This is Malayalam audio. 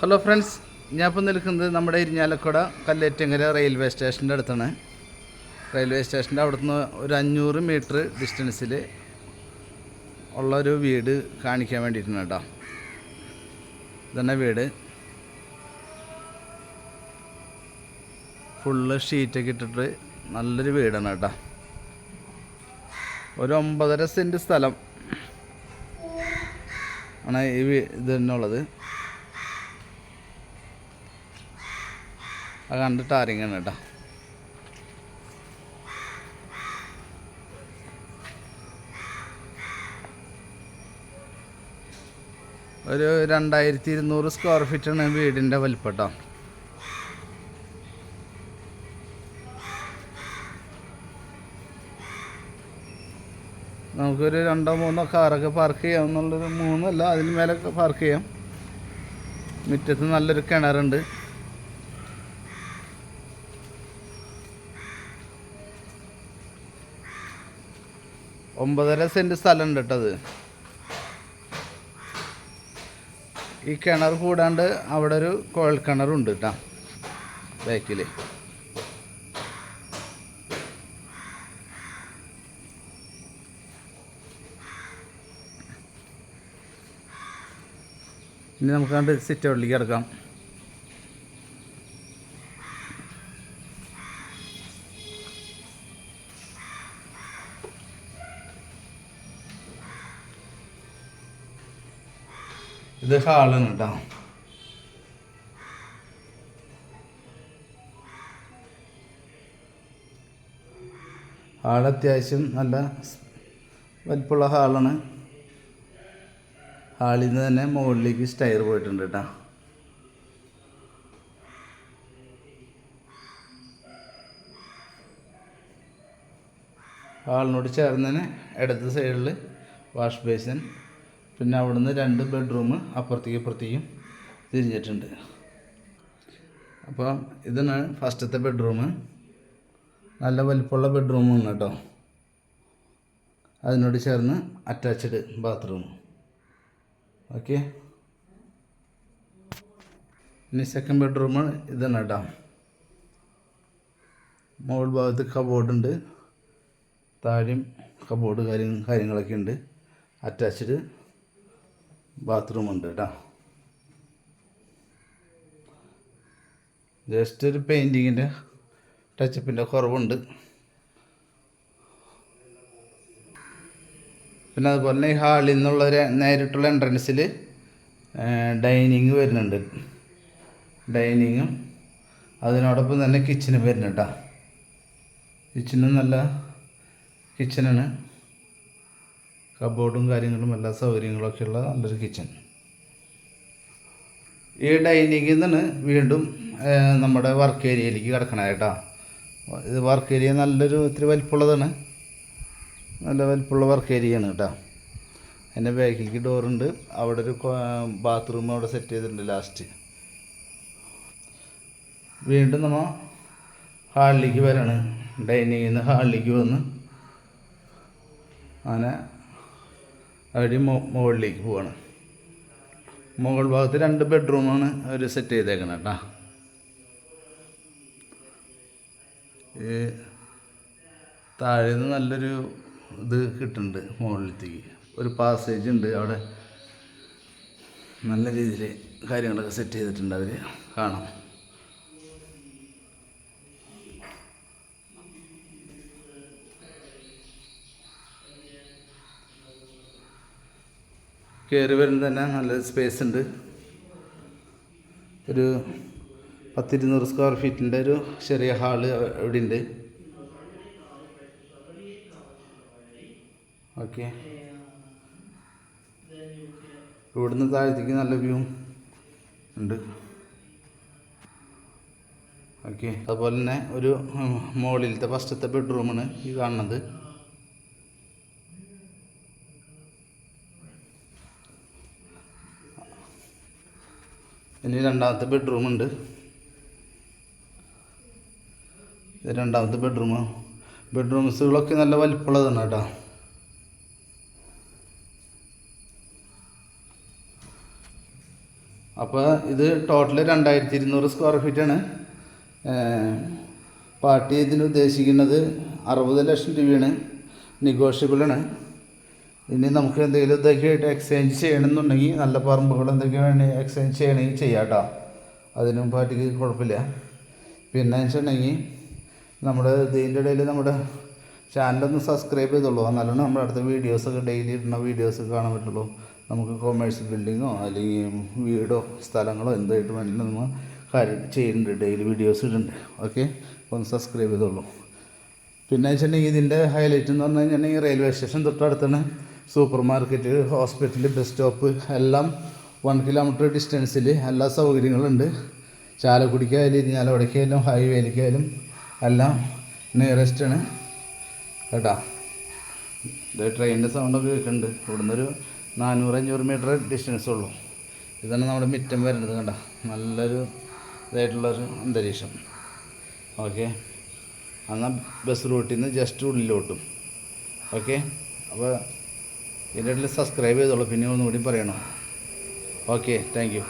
ഹലോ ഫ്രണ്ട്സ് ഞാൻ ഇപ്പോൾ നിൽക്കുന്നത് നമ്മുടെ ഇരിഞ്ഞാലക്കുട കല്ലേറ്റങ്കര റെയിൽവേ സ്റ്റേഷന്റെ അടുത്താണ്. റെയിൽവേ സ്റ്റേഷന്റെ നിന്ന് ഒരു അഞ്ഞൂറ് മീറ്റർ ഡിസ്റ്റൻസിൽ ഉള്ളൊരു വീട് കാണിക്കാൻ വേണ്ടിയിട്ടാണ് കേട്ടോ. ഇതന്നെ വീട്? ഫുള്ള് ഷീറ്റൊക്കെ ഇട്ടിട്ട് നല്ലൊരു വീടാണ് കേട്ടോ. ഒരു ഒമ്പതര സെന്റ് സ്ഥലം ആണ് ഈ വീ ഇത് തന്നെ ഉള്ളത് അത് കണ്ടിട്ട് ആരെങ്കിലും കേട്ടോ. ഒരു രണ്ടായിരത്തി ഇരുന്നൂറ് സ്ക്വയർ ഫീറ്റാണ് വീടിന്റെ വലിപ്പം കേട്ടോ. നമുക്കൊരു രണ്ടോ മൂന്നോ കാറൊക്കെ പാർക്ക് ചെയ്യാം എന്നുള്ളൊരു മൂന്നല്ല അതിന് മേലൊക്കെ പാർക്ക് ചെയ്യാം. മുറ്റത്ത് നല്ലൊരു കിണറുണ്ട്. ഒമ്പതര സെന്റ് സ്ഥലമുണ്ട് കേട്ടത് ഈ കിണർ കൂടാണ്ട് അവിടെ ഒരു കുഴൽ കിണറുണ്ട് കേട്ടോ ബാക്കിൽ ഇനി നമുക്ക് കണ്ട് സിറ്റ് കിടക്കാം. ഇത് ഹാളാണ് കേട്ടോ ഹാൾ അത്യാവശ്യം നല്ല വലിപ്പുള്ള ഹാളാണ്. ഹാളിൽ നിന്ന് തന്നെ മുകളിലേക്ക് സ്റ്റയർ പോയിട്ടുണ്ട് കേട്ടോ. ഹാളിനോട് ചേർന്ന് തന്നെ ഇടത് സൈഡിൽ വാഷ് ബേസിൻ പിന്നെ അവിടുന്ന് രണ്ട് ബെഡ്റൂം അപ്പുറത്തേക്ക് ഇപ്പുറത്തേക്കും തിരിഞ്ഞിട്ടുണ്ട്. അപ്പോൾ ഇതാണ് ഫസ്റ്റത്തെ ബെഡ്റൂം നല്ല വലിപ്പമുള്ള ബെഡ്റൂമാണ് കേട്ടോ. അതിനോട് ചേർന്ന് അറ്റാച്ച്ഡ് ബാത്റൂം ഓക്കെ ഇനി സെക്കൻഡ് ബെഡ്റൂം ഇതാണ് കേട്ടോ. മുകൾ ഭാഗത്ത് കബോർഡുണ്ട് താഴെയും കബോർഡ് കാര്യം കാര്യങ്ങളൊക്കെ ഉണ്ട്. അറ്റാച്ച്ഡ് ബാത്റൂം ഉണ്ട് കേട്ടോ. ജസ്റ്റ് ഒരു പെയിന്റിങ്ങിന്റെ ടച്ചപ്പിന്റെ കുറവുണ്ട്. പിന്നെ അതുപോലെ തന്നെ ഈ ഹാളിൽ നിന്നുള്ള നേരിട്ടുള്ള എൻട്രൻസിൽ ഡൈനിങ് വരുന്നുണ്ട്. ഡൈനിങ്ങും അതിനോടൊപ്പം തന്നെ കിച്ചനും വരുന്നുണ്ടോ കിച്ചനും നല്ല കിച്ചനാണ്. കബോർഡും കാര്യങ്ങളും എല്ലാ സൗകര്യങ്ങളൊക്കെ ഉള്ള നല്ലൊരു കിച്ചൺ ഈ ഡൈനിങ്ങിൽ നിന്നാണ് വീണ്ടും നമ്മുടെ വർക്ക് ഏരിയയിലേക്ക് കിടക്കണത് കേട്ടോ. ഇത് വർക്ക് ഏരിയ നല്ലൊരു ഇത്തിരി വലിപ്പമുള്ളതാണ്. നല്ല വലിപ്പമുള്ള വർക്ക് ഏരിയയാണ് കേട്ടോ. അതിന്റെ ബാക്കിലേക്ക് ഡോറുണ്ട് അവിടെ ഒരു ബാത്റൂം അവിടെ സെറ്റ് ചെയ്തിട്ടുണ്ട് ലാസ്റ്റ് വീണ്ടും നമ്മൾ ഹാളിലേക്ക് വരാണ്. ഡൈനിങ്ങിൽ നിന്ന് ഹാളിലേക്ക് വന്ന്. അങ്ങനെ അവിടെ മുകളിലേക്ക് പോവാണ്. മുകൾ ഭാഗത്ത് രണ്ട് ബെഡ്റൂമാണ് അവർ സെറ്റ് ചെയ്തേക്കണം കേട്ടോ ഈ താഴെ നിന്ന് നല്ലൊരു ഇത് കിട്ടുന്നുണ്ട് മുകളിലത്തേക്ക്. ഒരു പാസേജ് ഉണ്ട് അവിടെ. നല്ല രീതിയിൽ കാര്യങ്ങളൊക്കെ സെറ്റ് ചെയ്തിട്ടുണ്ട് അവർ കാണാം. കയറി വരുന്നത് തന്നെ നല്ല സ്പേസ് ഉണ്ട്. ഒരു പത്തിരുന്നൂറ് സ്ക്വയർ ഫീറ്റിന്റെ ഒരു ചെറിയ ഹാൾ ഇവിടെ ഉണ്ട് ഓക്കെ ഇവിടുന്ന് താഴത്തേക്ക് നല്ല വ്യൂ ഉണ്ട്. ഓക്കെ അതുപോലെ തന്നെ ഒരു മുകളിലത്തെ ഫസ്റ്റത്തെ ബെഡ്റൂമാണ് ഈ കാണുന്നത്. ഇനി രണ്ടാമത്തെ ബെഡ്റൂം ഉണ്ട്. ഇത് രണ്ടാമത്തെ ബെഡ്റൂം ബെഡ്റൂംസുകളൊക്കെ നല്ല വലിപ്പമുള്ളതാണ് കേട്ടോ. അപ്പോൾ ഇത് ടോട്ടൽ രണ്ടായിരത്തി ഇരുന്നൂറ് സ്ക്വയർ ഫീറ്റാണ് പാർട്ടി ഇതിന് ഉദ്ദേശിക്കുന്നത് അറുപത് ലക്ഷം രൂപയാണ്. നെഗോഷ്യബിളാണ് ഇനി നമുക്ക് എന്തെങ്കിലും ഇതൊക്കെ ആയിട്ട് എക്സ്ചേഞ്ച് ചെയ്യണമെന്നുണ്ടെങ്കിൽ നല്ല പറമ്പുകൾ എന്തൊക്കെയാണ് വേണേ എക്സ്ചേഞ്ച് ചെയ്യണമെങ്കിൽ ചെയ്യാം കേട്ടോ അതിനും പാർട്ടിക്ക് കുഴപ്പമില്ല. പിന്നെ വെച്ചിട്ടുണ്ടെങ്കിൽ നമ്മുടെ ഇതിന്റെ ഇടയിൽ നമ്മുടെ ചാനലൊന്ന് സബ്സ്ക്രൈബ് ചെയ്തോളൂ. എന്നാലാണ് നമ്മുടെ അടുത്ത വീഡിയോസൊക്കെ ഡെയിലി ഇടുന്ന വീഡിയോസ് കാണാൻ പറ്റുള്ളൂ. നമുക്ക് കൊമേഴ്സ് ബിൽഡിങ്ങോ അല്ലെങ്കിൽ വീടോ സ്ഥലങ്ങളോ എന്തായിട്ട് വേണമെങ്കിലും നമ്മൾ കാര്യം ചെയ്യുന്നുണ്ട്. ഡെയിലി വീഡിയോസ് ഇടുന്നുണ്ട്. ഓക്കെ ഒന്ന് സബ്സ്ക്രൈബ് ചെയ്തോളൂ. പിന്നെ വെച്ചിട്ടുണ്ടെങ്കിൽ ഇതിന്റെ ഹൈലൈറ്റ് എന്ന് പറഞ്ഞു കഴിഞ്ഞിട്ടുണ്ടെങ്കിൽ റെയിൽവേ സ്റ്റേഷൻ തൊട്ടടുത്താണ്. Super market hospital bus stop എല്ലാം വൺ കിലോമീറ്റർ ഡിസ്റ്റൻസിൽ എല്ലാ സൗകര്യങ്ങളുണ്ട്. ചാലക്കുടിക്കായാലും ഇരിഞ്ഞാലക്കുടയ്ക്കായാലും ഹൈവേയിലേക്കായാലും എല്ലാം നിയറസ്റ്റ് ആണ് കേട്ടോ? ഇത് ട്രെയിനിന്റെ സൗണ്ടൊക്കെ കേൾക്കുന്നുണ്ട് ഇവിടുന്ന് ഒരു നാനൂറ് അഞ്ഞൂറ് മീറ്റർ ഡിസ്റ്റൻസ് ഉള്ളൂ ഇതാണ് നമ്മുടെ മിറ്റം വരുന്നത് കണ്ട? നല്ലൊരു ഇതായിട്ടുള്ളൊരു അന്തരീക്ഷം. ഓക്കെ. എന്നാൽ ബസ് റൂട്ടിൽ നിന്ന് ജസ്റ്റ് ഉള്ളിലോട്ടും. ഓക്കെ? അപ്പോൾ ഇതിന്റെ സബ്സ്ക്രൈബ് ചെയ്തോളൂ പിന്നെ ഒന്നുകൂടി പറയണം. Okay thank